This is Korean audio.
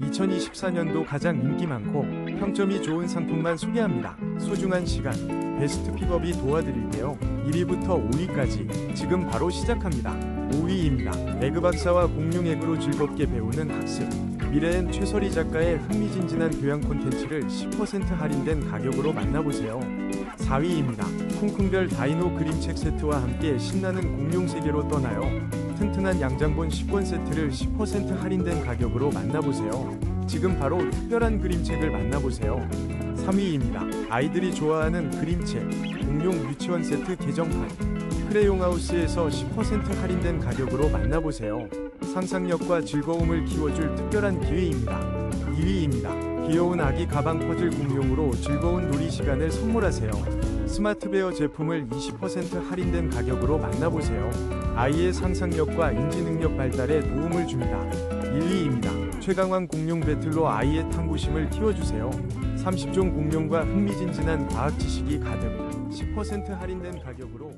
2024년도 가장 인기 많고 평점이 좋은 상품만 소개합니다. 소중한 시간, 베스트 픽업이 도와드릴게요. 1위부터 5위까지 지금 바로 시작합니다. 5위입니다. 에그 박사와 공룡 에그로 즐겁게 배우는 학습. 미래엔 최설희 작가의 흥미진진한 교양 콘텐츠를 10% 할인된 가격으로 만나보세요. 4위입니다. 콩콩별 다이노 그림책 세트와 함께 신나는 공룡 세계로 떠나요. 튼튼한 양장본 10권 세트를 10% 할인된 가격으로 만나보세요. 지금 바로 특별한 그림책을 만나보세요. 3위입니다. 아이들이 좋아하는 그림책 공룡 유치원 세트 개정판 크레용 하우스에서 10% 할인된 가격으로 만나보세요. 상상력과 즐거움을 키워줄 특별한 기회입니다. 2위입니다. 귀여운 아기 가방 퍼즐 공룡으로 즐거운 놀이 시간을 선물하세요. 스마트베어 제품을 20% 할인된 가격으로 만나보세요. 아이의 상상력과 인지 능력 발달에 도움을 줍니다. 1위입니다. 최강왕 공룡 배틀로 아이의 탐구심을 키워주세요. 30종 공룡과 흥미진진한 과학 지식이 가득 10% 할인된 가격으로